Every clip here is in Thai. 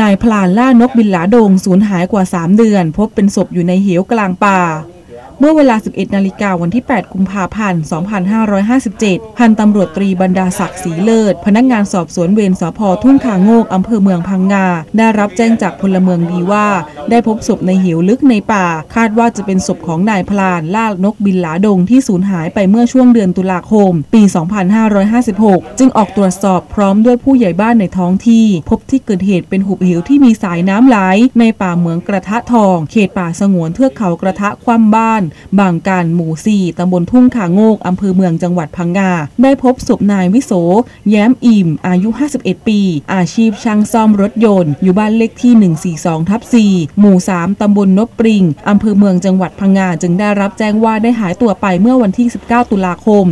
นายพลานล่านกบินหลาโดงสูญหายกว่า 3 เดือน พบเป็นศพอยู่ในเหวกลางป่า เมื่อเวลา 11 นาฬิกาวันที่ 8 กุมภาพันธ์ 2557 พันตำรวจตรีบรรดาศักดิ์ศรีเลิศ พนักงานสอบสวนเวรสพทุ่งขาโงกอำเภอเมืองพังงา ได้รับแจ้งจากพลเมืองดีว่า ได้พบศพในเหวลึกในป่า คาดว่าจะเป็นศพของนายพลานล่านกบินหลาดงที่สูญหายไปเมื่อช่วงเดือนตุลาคม ปี 2556 จึงออกตรวจสอบพร้อมด้วยผู้ใหญ่บ้านในท้องที่ พบที่เกิดเหตุเป็นหุบเหวที่มีสายน้ำไหลในป่าเหมืองกระทะทอง เขตป่าสงวนเทือกเขากระทะคว่ำบ้านบางการหมู่4ตำบลทุ่งขาโงกอำเภอเมืองจังหวัดพังงา ได้พบศพนายวิโส แย้มอิ่ม อายุ 51 ปี อาชีพช่างซ่อมรถยนต์ อยู่บ้านเลขที่ 142ทับ4หมู่ 3 ตำบลนบปริง อำเภอเมืองจังหวัดพังงา จึงได้รับแจ้งว่าได้หายตัวไปเมื่อวันที่ 19 ตุลาคม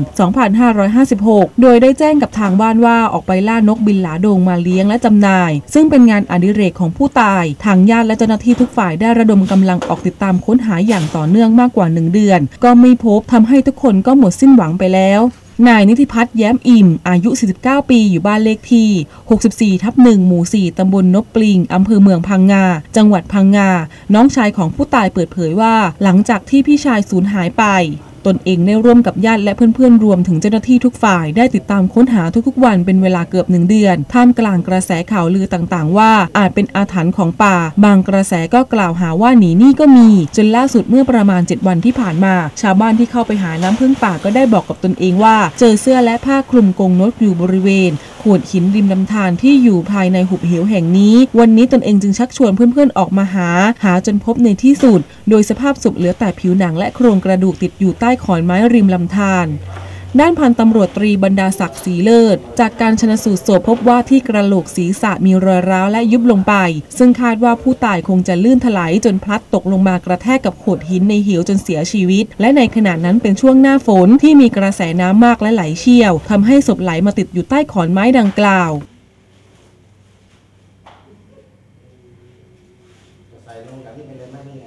2556 โดยได้แจ้งกับทางบ้านว่าออกไปล่านกบินหลาโดงมาเลี้ยงและจำหน่าย ซึ่งเป็นงานอดิเรกของผู้ตาย ทางญาติและเจ้าหน้าที่ทุกฝ่ายได้ระดมกำลังออกติดตามค้นหาอย่างต่อเนื่องมากกว่าว่าหนึ่งเดือน ก็ไม่พบทำให้ทุกคนก็หมดสิ้นหวังไปแล้วนายนิติพัฒน์แย้มอิ่ม อายุ 49 ปี อยู่บ้านเลขที่ 64 ทับ 1 หมู่ 4 ตำบลนบปลิง อำเภอเมืองพังงา จังหวัดพังงา น้องชายของผู้ตายเปิดเผยว่า หลังจากที่พี่ชายสูญหายไป ตนเองได้ร่วมกับญาติและเพื่อนๆ รวมถึงเจ้าหน้าที่ทุกฝ่ายได้ติดตามค้นหาทุกๆ วันเป็นเวลาเกือบหนึ่งเดือน ท่ามกลางกระแสข่าวลือต่างๆ ว่าอาจเป็นอาถรรพ์ของป่า บางกระแสก็กล่าวหาว่าหนีหนี้ก็มี จนล่าสุดเมื่อประมาณ 7 วันที่ผ่านมา ชาวบ้านที่เข้าไปหาน้ำพึ่งป่าก็ได้บอกกับตนเองว่า เจอเสื้อและผ้าคลุมกงนกอยู่บริเวณ ขวดหินริมลำธารที่อยู่ภายในหุบเหวแห่งนี้ วันนี้ตนเองจึงชักชวนเพื่อนๆออกมาหา หาจนพบในที่สุด โดยสภาพศพเหลือแต่ผิวหนังและโครงกระดูกติดอยู่ใต้ขอนไม้ริมลำธาร ด้านพันตำรวจตรีบรรดาศักดิ์ศรีเลิศ จากการชนสูตรศพพบว่าที่กระโหลกศีรษะมีรอยร้าวและยุบลงไป ซึ่งคาดว่าผู้ตายคงจะลื่นถลายจนพลัดตกลงมากระแทกกับโขดหินในเหวจนเสียชีวิต และในขณะนั้นเป็นช่วงหน้าฝนที่มีกระแสน้ำมากและไหลเชี่ยวทำให้ศพไหลมาติดอยู่ใต้ขอนไม้ดังกล่าวใส่ลงกับนี่เป็นเลยไหมนี่ไง